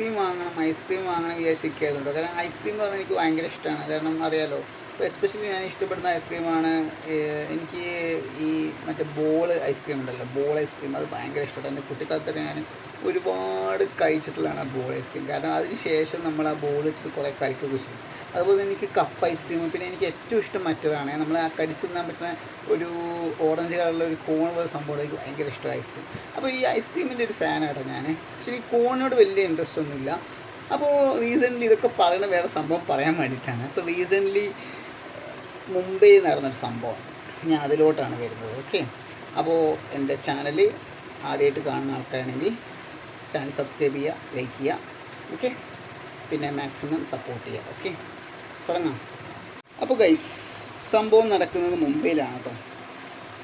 Ice cream വാങ്ങണം ice cream വാങ്ങണം വിചാരിച്ചിരിക്കുന്നുണ്ട് കാരണം ഐസ്ക്രീം പറഞ്ഞാൽ എനിക്ക് ഭയങ്കര ഇഷ്ടമാണ്. കാരണം അറിയാലോ ഇപ്പോൾ എസ്പെഷ്യലി ഞാൻ ഇഷ്ടപ്പെടുന്ന ഐസ്ക്രീമാണ് എനിക്ക് ഈ മറ്റേ ബോൾ ഐസ്ക്രീം ഉണ്ടല്ലോ ബോൾ ഐസ്ക്രീം അത് ഭയങ്കര ഇഷ്ടമാണ്. എന്റെ കുട്ടിക്കാലത്തൊക്കെ ഞാൻ ഒരുപാട് കഴിച്ചിട്ടുള്ളതാണ് ആ ബോൾ ഐസ്ക്രീം. കാരണം അതിന് ശേഷം നമ്മൾ ആ ബോൾ വെച്ചിട്ട് കുറേ കഴിക്കുകയൊക്കെ ചെയ്യും അതുപോലെ എനിക്ക് കപ്പ് ഐസ്ക്രീം പിന്നെ എനിക്ക് ഏറ്റവും ഇഷ്ടം മറ്റേതാണ്. നമ്മൾ ആ കടിച്ചു തിന്നാൻ പറ്റുന്ന ഒരു ഓറഞ്ച് കളറിലുള്ള ഒരു കോൺ പോലെ സംഭവം എനിക്ക് ഭയങ്കര ഇഷ്ടമാണ് ഐസ്ക്രീം അപ്പോൾ ഈ ഐസ്ക്രീമിന്റെ ഒരു ഫാനാട്ടോ ഞാൻ പക്ഷേ ഈ കോണിനോട് വലിയ ഇൻട്രസ്റ്റ് ഒന്നുമില്ല. അപ്പോൾ റീസെന്റ്ലി ഇതൊക്കെ പറയുന്ന വേറെ സംഭവം പറയാൻ വേണ്ടിയിട്ടാണ്. അപ്പോൾ റീസെന്റ്ലി മുംബൈയിൽ നടന്നൊരു സംഭവം. ഞാൻ അതിലോട്ടാണ് വരുന്നത്. ഓക്കെ അപ്പോൾ എന്റെ ചാനൽ ആദ്യമായിട്ട് കാണുന്ന ആൾക്കാരാണെങ്കിൽ ചാനൽ സബ്സ്ക്രൈബ് ചെയ്യുക ലൈക്ക് ചെയ്യുക. ഓക്കെ പിന്നെ മാക്സിമം സപ്പോർട്ട് ചെയ്യുക. ഓക്കെ തുടങ്ങാം അപ്പോൾ ഗൈസ് സംഭവം നടക്കുന്നത് മുംബൈയിലാണ് കേട്ടോ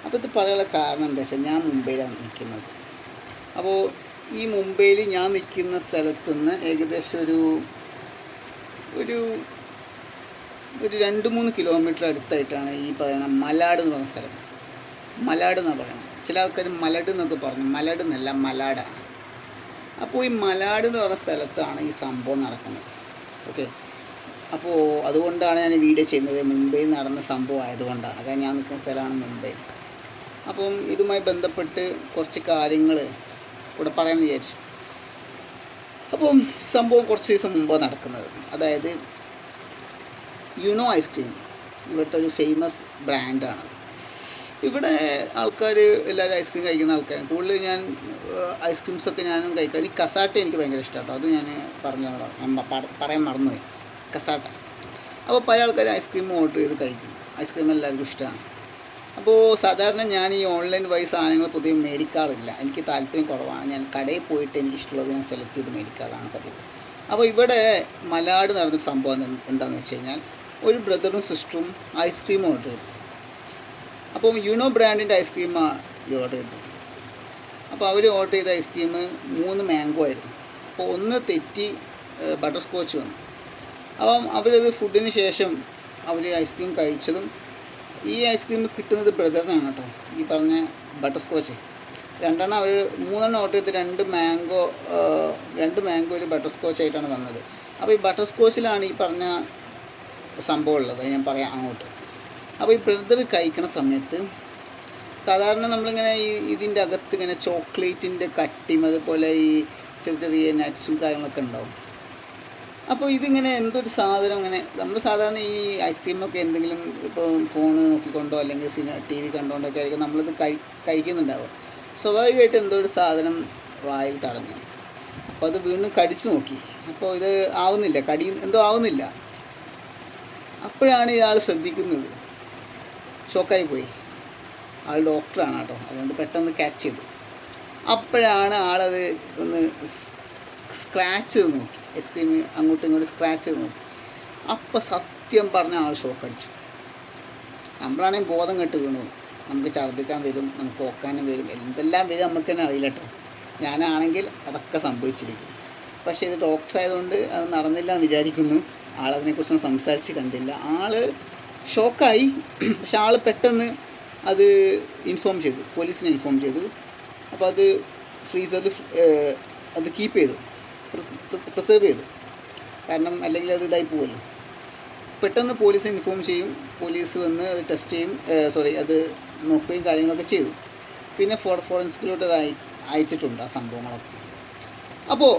അപ്പോൾ ഇത് പറയാനുള്ള കാരണം എന്താ വെച്ചാൽ ഞാൻ മുംബൈയിലാണ് നിൽക്കുന്നത്. അപ്പോൾ ഈ മുംബൈയിൽ ഞാൻ നിൽക്കുന്ന സ്ഥലത്തു നിന്ന് ഏകദേശം ഒരു ഒരു ഒരു രണ്ട് മൂന്ന് കിലോമീറ്റർ അടുത്തായിട്ടാണ് ഈ പറയുന്ന മലാട് എന്ന് പറഞ്ഞ സ്ഥലം. മലാട് എന്നാണ് പറയുന്നത് ചില ആൾക്കാർ മലട് എന്നൊക്കെ പറഞ്ഞു. മലട് എന്നല്ല മലാടാണ് അപ്പോൾ ഈ മലാട് എന്ന് പറഞ്ഞ സ്ഥലത്താണ് ഈ സംഭവം നടക്കുന്നത്. ഓക്കെ അപ്പോൾ അതുകൊണ്ടാണ് ഞാൻ വീഡിയോ ചെയ്യുന്നത്. മുംബൈയിൽ നടന്ന സംഭവം ആയതുകൊണ്ടാണ്. കാരണം ഞാൻ നിൽക്കുന്ന സ്ഥലമാണ് മുംബൈ. അപ്പം ഇതുമായി ബന്ധപ്പെട്ട് കുറച്ച് കാര്യങ്ങൾ ഇവിടെ പറയാമെന്ന് വിചാരിച്ചു. അപ്പം സംഭവം കുറച്ച് ദിവസം മുമ്പാണ് നടക്കുന്നത്. അതായത് യുനോ ഐസ്ക്രീം ഇവിടുത്തെ ഒരു ഫേമസ് ബ്രാൻഡാണ് ഇവിടെ ആൾക്കാർ എല്ലാവരും ഐസ്ക്രീം കഴിക്കുന്ന ആൾക്കാരാണ്. കൂടുതൽ ഞാൻ ഐസ്ക്രീംസൊക്കെ ഞാനും കഴിക്കാം. ഈ കസാട്ട എനിക്ക് ഭയങ്കര ഇഷ്ടമാണ് അത് ഞാൻ പറഞ്ഞു പറയാൻ മറന്നുപോയി. കസാട്ട. അപ്പോൾ പല ആൾക്കാരും ഐസ്ക്രീം ഓർഡർ ചെയ്ത് കഴിക്കും. ഐസ്ക്രീം എല്ലാവർക്കും ഇഷ്ടമാണ്. അപ്പോൾ സാധാരണ ഞാൻ ഈ ഓൺലൈൻ വഴി സാധനങ്ങൾ പുതിയ മേടിക്കാറില്ല. എനിക്ക് താല്പര്യം കുറവാണ്. ഞാൻ കടയിൽ പോയിട്ട് എനിക്ക് ഇഷ്ടമുള്ളത് ഞാൻ സെലക്ട് ചെയ്ത് മേടിക്കാറാണ് പതിവ്. അപ്പോൾ ഇവിടെ മലയാട് നടന്ന സംഭവം എന്ത് എന്താണെന്ന് വെച്ച് കഴിഞ്ഞാൽ ഒരു ബ്രദറും സിസ്റ്ററും ഐസ്ക്രീം ഓർഡർ ചെയ്തു. അപ്പോൾ യുനോ ബ്രാൻഡിന്റെ ഐസ്ക്രീമാണ് ഓർഡർ ചെയ്തത്. അപ്പോൾ അവർ ഓർഡർ ചെയ്ത ഐസ്ക്രീം മൂന്ന് മാംഗോ ആയിരുന്നു. അപ്പോൾ ഒന്ന് തെറ്റി ബട്ടർ സ്കോച്ച് വന്നു. അപ്പം അവരത് ഫുഡിന് ശേഷം അവർ ഐസ്ക്രീം കഴിച്ചതും ഈ ഐസ്ക്രീം കിട്ടുന്നത് ബ്രദറിനാണ് കേട്ടോ ഈ പറഞ്ഞ ബട്ടർ സ്കോച്ച് രണ്ടെണ്ണം അവർ മൂന്നെണ്ണം ഓർഡർ ചെയ്ത് രണ്ട് മാംഗോ രണ്ട് മാംഗോ ഒരു ബട്ടർ സ്കോച്ച് ആയിട്ടാണ് വന്നത്. അപ്പോൾ ഈ ബട്ടർ സ്കോച്ചിലാണ് ഈ പറഞ്ഞ സംഭവം ഉള്ളത്. ഞാൻ പറയാം അങ്ങോട്ട്. അപ്പോൾ ഈ ബ്രദർ കഴിക്കണ സമയത്ത് സാധാരണ നമ്മളിങ്ങനെ ഈ ഇതിന്റെ അകത്ത് ഇങ്ങനെ ചോക്ലേറ്റിന്റെ കട്ടിയും അതുപോലെ ഈ ചെറിയ ചെറിയ നട്ട്സും കാര്യങ്ങളൊക്കെ ഉണ്ടാവും. അപ്പോൾ ഇതിങ്ങനെ എന്തൊരു സാധനം ഇങ്ങനെ നമ്മൾ സാധാരണ ഈ ഐസ്ക്രീമൊക്കെ എന്തെങ്കിലും ഇപ്പോൾ ഫോൺ നോക്കിക്കൊണ്ടോ അല്ലെങ്കിൽ സിനിമ ടി വി കണ്ടുകൊണ്ടൊക്കെ ആയിരിക്കും നമ്മളിത് കഴി കഴിക്കുന്നുണ്ടാവുക. സ്വാഭാവികമായിട്ട് എന്തോ ഒരു സാധനം വായിൽ തടഞ്ഞു. അപ്പോൾ അത് വീണ്ടും കടിച്ചു നോക്കി. അപ്പോൾ ഇത് ആവുന്നില്ല കടി എന്തോ ആവുന്നില്ല. അപ്പോഴാണ് ഇയാൾ ശ്രദ്ധിക്കുന്നത്. ഷോക്കായി പോയി. ആൾ ഡോക്ടറാണ് കേട്ടോ. അതുകൊണ്ട് പെട്ടെന്ന് ക്യാച്ച് ചെയ്തു. അപ്പോഴാണ് ആളത് ഒന്ന് സ്ക്രാച്ച് ചെയ്ത് നോക്കി. ഐസ്ക്രീം അങ്ങോട്ടും ഇങ്ങോട്ടും സ്ക്രാച്ച് ചെയ്ത് നോക്കി. അപ്പം സത്യം പറഞ്ഞ ആൾ ഷോക്ക് അടിച്ചു. നമ്മളാണെങ്കിൽ ബോധം കെട്ട് വീണു. നമുക്ക് ഛർദ്ദിക്കാൻ വരും നമുക്ക് ഓക്കാനും വരും. എന്തെല്ലാം വരും നമുക്ക് തന്നെ അറിയില്ല കേട്ടോ ഞാനാണെങ്കിൽ അതൊക്കെ സംഭവിച്ചിരിക്കും. പക്ഷേ ഇത് ഡോക്ടർ ആയതുകൊണ്ട് അത് നടന്നില്ല എന്ന് വിചാരിക്കുന്നു. ആളതിനെക്കുറിച്ചൊന്നും സംസാരിച്ച് കണ്ടില്ല. ആൾ ഷോക്കായി പക്ഷെ ആൾ പെട്ടെന്ന് അത് ഇൻഫോം ചെയ്തു. പോലീസിനെ ഇൻഫോം ചെയ്തു. അപ്പോൾ അത് ഫ്രീസറിൽ അത് കീപ്പ് ചെയ്തു. പ്രിസർവ് ചെയ്തു. കാരണം അല്ലെങ്കിൽ അത് ഇതായി പോകുമല്ലോ പെട്ടെന്ന് പോലീസ് ഇൻഫോം ചെയ്യും. പോലീസ് വന്ന് അത് ടെസ്റ്റ് ചെയ്യും. സോറി അത് നോക്കുകയും കാര്യങ്ങളൊക്കെ ചെയ്തു. പിന്നെ ഫോർ ഫോറൻസിക്കിലോട്ട് അത് അയച്ചിട്ടുണ്ട് ആ സംഭവങ്ങളൊക്കെ. അപ്പോൾ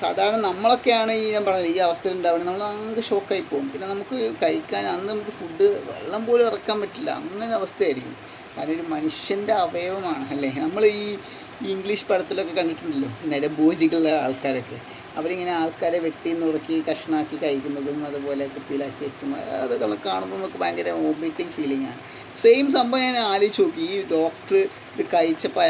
സാധാരണ നമ്മളൊക്കെയാണ് ഈ ഞാൻ പറഞ്ഞത് ഈ അവസ്ഥയിൽ ഉണ്ടാവുന്നത്. നമ്മൾ അങ്ങ് ഷോക്കായി പോകും. പിന്നെ നമുക്ക് കഴിക്കാൻ അന്ന് നമുക്ക് ഫുഡ് വെള്ളം പോലും ഇറക്കാൻ പറ്റില്ല. അങ്ങനെ അവസ്ഥയായിരിക്കും. കാരണം ഒരു മനുഷ്യന്റെ അവയവമാണ് അല്ലേ? നമ്മൾ ഈ ഇംഗ്ലീഷ് പടത്തിലൊക്കെ കണ്ടിട്ടുണ്ടല്ലോ. നരഭോജികളുടെ ആൾക്കാരൊക്കെ. അവരിങ്ങനെ ആൾക്കാരെ വെട്ടി നുറുക്കി കഷ്ണാക്കി കഴിക്കുന്നതും അതുപോലെ കുപ്പിയിലാക്കി വെക്കും. അതൊക്കെ കാണുമ്പോൾ നമുക്ക് ഭയങ്കര വോമിറ്റിംഗ് ആണ്. സെയിം സംഭവം ഞാൻ ആലോചിച്ച് നോക്കി. ഈ ഡോക്ടർ ഇത് കഴിച്ചപ്പോൾ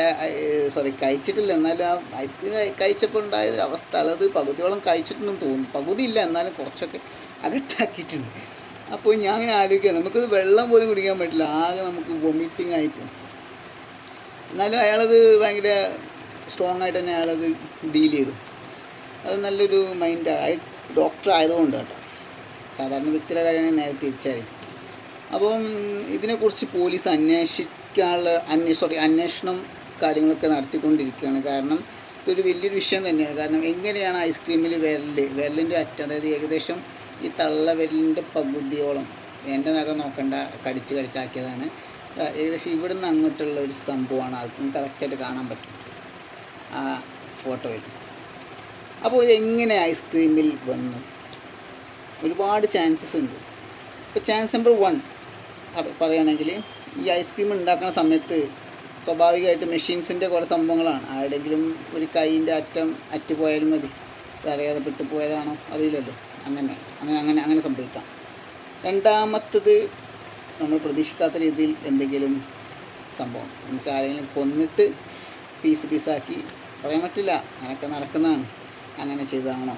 സോറി കഴിച്ചിട്ടില്ല. എന്നാലും ആ ഐസ്ക്രീം കഴിച്ചപ്പോൾ ഉണ്ടായ അവസ്ഥ അത് പകുതിയോളം കഴിച്ചിട്ടുണ്ടെന്ന് തോന്നുന്നു. പകുതി ഇല്ല എന്നാലും കുറച്ചൊക്കെ അകത്താക്കിയിട്ടുണ്ട്. അപ്പോൾ ഞാൻ ആലോചിക്കുക നമുക്കത് വെള്ളം പോലും കുടിക്കാൻ പറ്റില്ല. ആകെ നമുക്ക് വൊമിറ്റിംഗ് ആയിപ്പോകും എന്നാലും അയാളത് ഭയങ്കര സ്ട്രോങ് ആയിട്ട് തന്നെ അയാളത് ഡീൽ ചെയ്തു. അത് നല്ലൊരു മൈൻഡ് ഡോക്ടർ ആയതുകൊണ്ട് കേട്ടോ. സാധാരണ വ്യക്തിയുടെ കാര്യമാണെങ്കിൽ നേരെ തിരിച്ചായിരിക്കും അപ്പം ഇതിനെക്കുറിച്ച് പോലീസ് അന്വേഷിക്കാനുള്ള അന്വേ സോറി അന്വേഷണം കാര്യങ്ങളൊക്കെ നടത്തിക്കൊണ്ടിരിക്കുകയാണ്. കാരണം ഇതൊരു വലിയൊരു വിഷയം തന്നെയാണ്. കാരണം എങ്ങനെയാണ് ഐസ്ക്രീമിൽ വിരൽ വിരലിന്റെ അറ്റം അതായത് ഏകദേശം ഈ തള്ള വിരലിന്റെ പകുതിയോളം എന്റെ നഖം നോക്കണ്ട കടിച്ച് കടിച്ചാക്കിയതാണ്. ഏകദേശം ഇവിടുന്ന് അങ്ങോട്ടുള്ള ഒരു സംഭവമാണ് അത്. കറക്റ്റായിട്ട് കാണാൻ പറ്റും. ആ ഫോട്ടോയിൽ അപ്പോൾ ഇതെങ്ങനെ ഐസ്ക്രീമിൽ വന്നു? ഒരുപാട് ചാൻസസ് ഉണ്ട്. ഇപ്പോൾ ചാൻസ് നമ്പർ വൺ പറയുകയാണെങ്കിൽ ഈ ഐസ്ക്രീം ഉണ്ടാക്കുന്ന സമയത്ത് സ്വാഭാവികമായിട്ട് മെഷീൻസിന്റെ കുറേ സംഭവങ്ങളാണ്. ആരുടെങ്കിലും ഒരു കൈയിന്റെ അറ്റം അറ്റുപോയാലും മതി. അതറിയാതെ പെട്ടുപോയതാണോ? അറിയില്ലല്ലോ. അങ്ങനെ അങ്ങനെ അങ്ങനെ അങ്ങനെ സംഭവിക്കാം. രണ്ടാമത്തത് നമ്മൾ പ്രതീക്ഷിക്കാത്ത രീതിയിൽ എന്തെങ്കിലും സംഭവം. എന്നുവെച്ചാൽ ആരെങ്കിലും കൊന്നിട്ട് പീസ് പീസാക്കി പറയാൻ പറ്റില്ല. അങ്ങനെയൊക്കെ നടക്കുന്നതാണ്. അങ്ങനെ ചെയ്തതാണോ?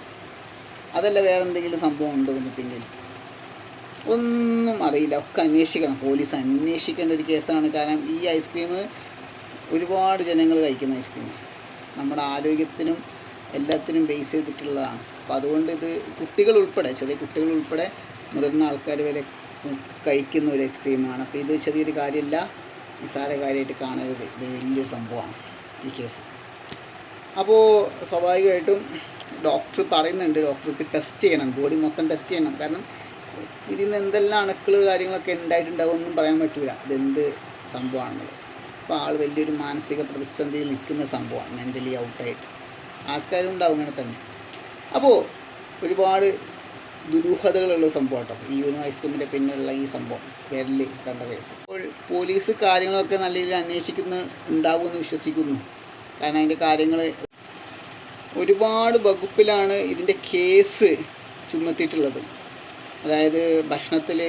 അതല്ല വേറെ എന്തെങ്കിലും സംഭവം ഉണ്ടോ ഇതിന്റെ പിന്നിൽ? ഒന്നും അറിയില്ല. ഒക്കെ അന്വേഷിക്കണം. പോലീസ് അന്വേഷിക്കേണ്ട ഒരു കേസാണ്. കാരണം ഈ ഐസ്ക്രീം ഒരുപാട് ജനങ്ങൾ കഴിക്കുന്ന ഐസ്ക്രീം നമ്മുടെ ആരോഗ്യത്തിനും എല്ലാത്തിനും ബേസ് ചെയ്തിട്ടുള്ളതാണ്. അപ്പോൾ അതുകൊണ്ട് ഇത് കുട്ടികൾ ഉൾപ്പെടെ ചെറിയ കുട്ടികൾ ഉൾപ്പെടെ മുതിർന്ന ആൾക്കാർ വരെ കഴിക്കുന്ന ഒരു ഐസ്ക്രീമാണ് അപ്പോൾ ഇത് ചെറിയൊരു കാര്യമല്ല നിസ്സാര കാര്യമായിട്ട് കാണരുത്. ഇത് വലിയൊരു സംഭവമാണ് ഈ കേസ് അപ്പോൾ സ്വാഭാവികമായിട്ടും ഡോക്ടർ പറയുന്നുണ്ട്. ഡോക്ടർക്ക് ടെസ്റ്റ് ചെയ്യണം. ബോഡി മൊത്തം ടെസ്റ്റ് ചെയ്യണം. കാരണം ഇതിൽ നിന്ന് എന്തെല്ലാം അണുക്കൾ കാര്യങ്ങളൊക്കെ ഉണ്ടായിട്ടുണ്ടാവുമെന്നും പറയാൻ പറ്റില്ല ഇതെന്ത് സംഭവമാണെന്നുള്ളത്. അപ്പോൾ ആൾ വലിയൊരു മാനസിക പ്രതിസന്ധിയിൽ നിൽക്കുന്ന സംഭവമാണ്. മെന്റലി ഔട്ടായിട്ട് ആൾക്കാരുണ്ടാവും ഇങ്ങനെ തന്നെ. അപ്പോൾ ഒരുപാട് ദുരൂഹതകളുള്ള സംഭവം കേട്ടോ. ഈ യൂനോ ഐസ്ക്രീമിന്റെ പിന്നിലുള്ള ഈ സംഭവം വിരൽ കണ്ട കേസ് അപ്പോൾ പോലീസ് കാര്യങ്ങളൊക്കെ നല്ല രീതിയിൽ അന്വേഷിക്കുന്ന ഉണ്ടാകുമെന്ന് വിശ്വസിക്കുന്നു. കാരണം അതിന്റെ കാര്യങ്ങൾ ഒരുപാട് വകുപ്പിലാണ് ഇതിന്റെ കേസ് ചുമത്തിയിട്ടുള്ളത്. അതായത് ഭക്ഷണത്തിൽ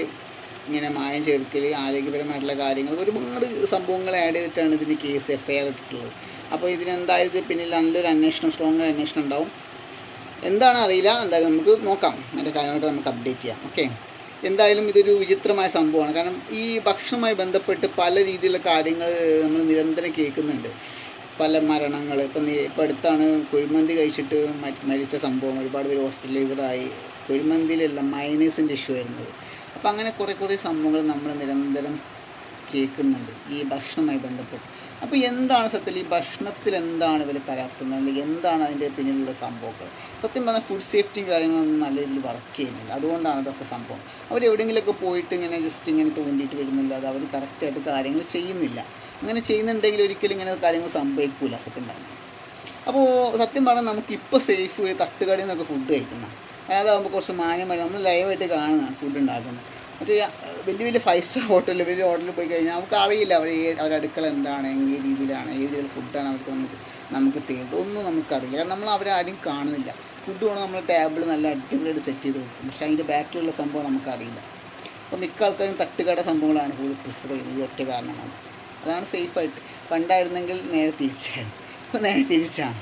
ഇങ്ങനെ മായം ചേർക്കൽ ആരോഗ്യപരമായിട്ടുള്ള കാര്യങ്ങൾ ഒരുപാട് സംഭവങ്ങൾ ആഡ് ചെയ്തിട്ടാണ് ഇതിന് കേസ് എഫ് ഐ ആർ ഇട്ടിട്ടുള്ളത്. അപ്പോൾ ഇതിനെന്തായാലും ഇത് പിന്നിൽ നല്ലൊരു അന്വേഷണം സ്ട്രോങ് അന്വേഷണം ഉണ്ടാവും. എന്താണ് അറിയില്ല എന്തായാലും നമുക്ക് നോക്കാം. അതിന്റെ കാര്യങ്ങളൊക്കെ നമുക്ക് അപ്ഡേറ്റ് ചെയ്യാം. ഓക്കെ എന്തായാലും ഇതൊരു വിചിത്രമായ സംഭവമാണ്. കാരണം ഈ ഭക്ഷണവുമായി ബന്ധപ്പെട്ട് പല രീതിയിലുള്ള കാര്യങ്ങൾ നമ്മൾ നിരന്തരം കേൾക്കുന്നുണ്ട്. പല മരണങ്ങൾ ഇപ്പം ഇപ്പം അടുത്താണ് കുഴിമന്തി കഴിച്ചിട്ട് മരിച്ച സംഭവം. ഒരുപാട് പേര് ഹോസ്പിറ്റലൈസ്ഡായി കുഴിമന്തിയിലല്ല മൈനേഴ്സിന്റെ ഇഷ്യൂ വരുന്നത് അപ്പം അങ്ങനെ കുറേ കുറേ സംഭവങ്ങൾ നമ്മൾ നിരന്തരം കേൾക്കുന്നുണ്ട് ഈ ഭക്ഷണവുമായി ബന്ധപ്പെട്ട്. അപ്പോൾ എന്താണ് സത്യത്തിൽ ഈ ഭക്ഷണത്തിൽ എന്താണ് ഇവർ കലർത്തുന്നത് അല്ലെങ്കിൽ എന്താണ് അതിന്റെ പിന്നിലുള്ള സംഭവങ്ങൾ? സത്യം പറഞ്ഞാൽ ഫുഡ് സേഫ്റ്റിയും കാര്യങ്ങളൊന്നും നല്ല രീതിയിൽ വർക്ക് ചെയ്യുന്നില്ല. അതുകൊണ്ടാണ് ഇതൊക്കെ സംഭവം. അവർ എവിടെയെങ്കിലുമൊക്കെ പോയിട്ട് ഇങ്ങനെ ജസ്റ്റ് ഇങ്ങനെ തോണ്ടിയിട്ട് വരുന്നില്ല. അത് അവർ കറക്റ്റായിട്ട് കാര്യങ്ങൾ ചെയ്യുന്നില്ല. അങ്ങനെ ചെയ്യുന്നുണ്ടെങ്കിൽ ഒരിക്കലും ഇങ്ങനെ കാര്യങ്ങൾ സംഭവിക്കില്ല സത്യം പറഞ്ഞാൽ. അപ്പോൾ സത്യം പറഞ്ഞാൽ നമുക്കിപ്പോൾ സേഫ് തട്ടുകടയിൽ നിന്നൊക്കെ ഫുഡ് കഴിക്കുന്ന. അതാകുമ്പോൾ കുറച്ച് മാന്യമായി നമ്മൾ ലൈവായിട്ട് കാണുന്നതാണ് ഫുഡ് ഉണ്ടാക്കുന്നത്. മറ്റേ വലിയ വലിയ ഫൈവ് സ്റ്റാർ ഹോട്ടലിൽ വലിയ ഹോട്ടലിൽ പോയി കഴിഞ്ഞാൽ നമുക്ക് അറിയില്ല അവർ അവരുടെ അടുക്കള എന്താണ് ഏത് രീതിയിലാണ് ഏത് രീതിയിൽ ഫുഡാണ് അവർക്ക് നമുക്ക് നമുക്ക് തരുന്നത് ഒന്നും നമുക്കറിയില്ല. കാരണം നമ്മൾ അവരെ ആരും കാണുന്നില്ല. ഫുഡ് കൊണ്ട് നമ്മൾ ടേബിൾ നല്ല അടിപൊളിയായിട്ട് സെറ്റ് ചെയ്ത് കൊടുക്കും. പക്ഷേ അതിന്റെ ബാക്കിലുള്ള സംഭവം നമുക്കറിയില്ല. അപ്പോൾ മിക്ക ആൾക്കാരും തട്ടുകട സംഭവങ്ങളാണ് കൂടുതൽ പ്രിഫർ ചെയ്യുന്നത്. ഈ ഒറ്റ കാരണമാണ്. അതാണ് സേഫായിട്ട് പണ്ടായിരുന്നെങ്കിൽ നേരെ തിരിച്ചാണ് ഇപ്പോൾ നേരെ തിരിച്ചാണ്.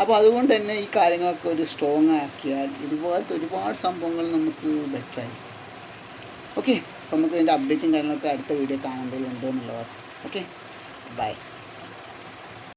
അപ്പോൾ അതുകൊണ്ട് തന്നെ ഈ കാര്യങ്ങളൊക്കെ ഒരു സ്ട്രോങ് ആക്കിയാൽ ഇതുപോലത്തെ ഒരുപാട് സംഭവങ്ങൾ നമുക്ക് ബെറ്ററായി ഓക്കെ നമുക്ക് ഇതിന്റെ അപ്ഡേറ്റും കാര്യങ്ങളൊക്കെ അടുത്ത വീഡിയോ കാണേണ്ടതിലുണ്ട് എന്നുള്ളത് ഓക്കെ ബൈ